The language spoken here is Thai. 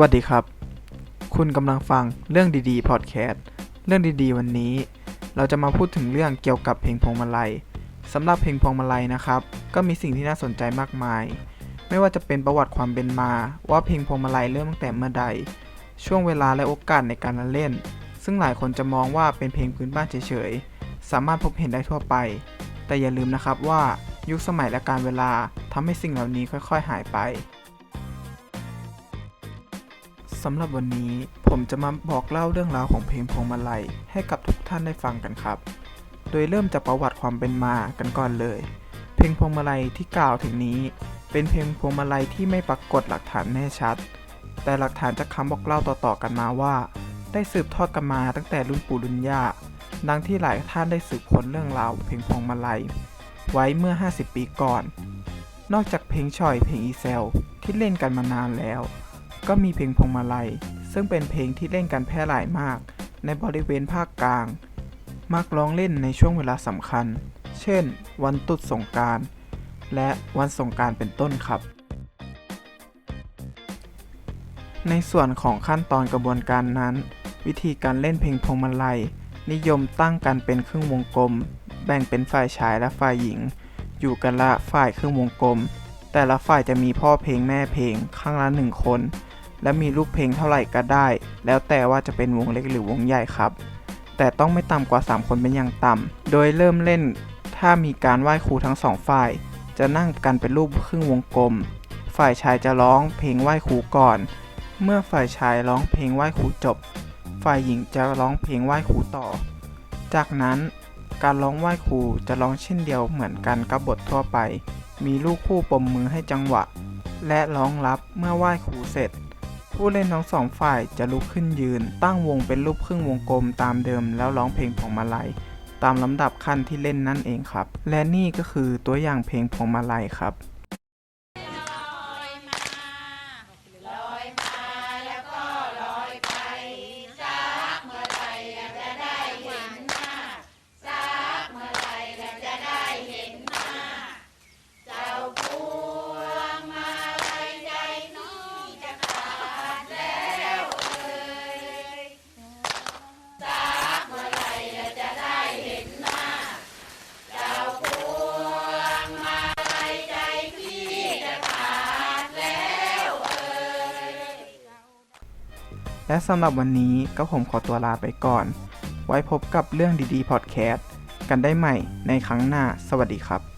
วัสดีครับ คุณกำลังฟังเรื่องดีๆพอดแคสต์เรื่องดีๆ วันนี้ เราจะมาพูดถึงเรื่องเกี่ยวกับเพลงพวงมาลัยสำหรับเพลงพวงมาลัยนะครับ ก็มีสิ่งที่น่าสนใจมากมาย ไม่ว่าจะเป็นประวัติความเป็นมา ว่าเพลงพวงมาลัยเริ่มตั้งแต่เมื่อใด ช่วงเวลาและโอกาสในการเล่น ซึ่งหลายคนจะมองว่าเป็นเพลงพื้นบ้านเฉยๆสามารถพบเห็นได้ทั่วไป แต่อย่าลืมนะครับว่ายุคสมัยและการเวลาทำให้สิ่งเหล่านี้ค่อย ๆ หายไป สำหรับวันนี้ผมจะมาบอกเล่าเรื่องราวของเพลงพวงมาลัยให้กับทุกท่านได้ฟังกันครับ โดยเริ่มจากประวัติความเป็นมากันก่อนเลย เพลงพวงมาลัยที่กล่าวถึงนี้ เป็นเพลงพวงมาลัยที่ไม่ปรากฏหลักฐานแน่ชัด แต่หลักฐานจากคำบอกเล่าต่อๆกันมาว่า ได้สืบทอดกันมาตั้งแต่รุ่นปู่รุ่นย่า ดังที่หลายท่านได้สืบค้นเรื่องราวเพลงพวงมาลัย ไว้เมื่อ 50 ปีก่อน นอกจากเพลงช่อยเพลงอีเซลที่เล่นกันมานานแล้ว ก็มีเพลงพงมาลัย ซึ่งเป็นเพลงที่เล่นกันแพร่หลายมาก ในบริเวณภาคกลาง มักร้องเล่นในช่วงเวลาสำคัญ เช่น วันตรุษสงการและวันสงการเป็นต้นครับ ในส่วนของขั้นตอนกระบวนการนั้น วิธีการเล่นเพลงพงมาลัย นิยมตั้งกันเป็นครึ่งวงกลม แบ่งเป็นฝ่ายชายและฝ่ายหญิง อยู่กันละฝ่ายครึ่งวงกลมแต่ละฝ่ายจะมีพ่อเพลงแม่เพลงข้างละหนึ่งคน และมีลูกเพลงเท่าไหร่ก็ได้ แล้วแต่ว่าจะเป็นวงเล็กหรือวงใหญ่ครับ แต่ต้องไม่ต่ำกว่า 3 คนเป็นอย่างต่ำ โดยเริ่มเล่น ถ้ามีการไหว้ครูทั้งสองฝ่าย จะนั่งกันเป็นรูปครึ่งวงกลม ฝ่ายชายจะร้องเพลงไหว้ครูก่อน เมื่อฝ่ายชายร้องเพลงไหว้ครูจบ ฝ่ายหญิงจะร้องเพลงไหว้ครูต่อ จากนั้นการร้องไหว้ครูจะร้องเช่นเดียวเหมือนกันกับบททั่วไป มีลูกคู่ปมมือให้จังหวะ และร้องรับเมื่อไหว้ครูเสร็จ ผู้เล่นทั้งสองฝ่ายจะลุกขึ้นยืน ตั้งวงเป็นรูปครึ่งวงกลมตามเดิมแล้วร้องเพลงพวงมาลัยตามลำดับขั้นที่เล่นนั่นเองครับ และนี่ก็คือตัวอย่างเพลงพวงมาลัยครับ และสำหรับวันนี้ก็ผมขอตัวลาไปก่อน ไว้พบกับเรื่องดีๆพอดแคสต์กันได้ใหม่ในครั้งหน้า สวัสดีครับ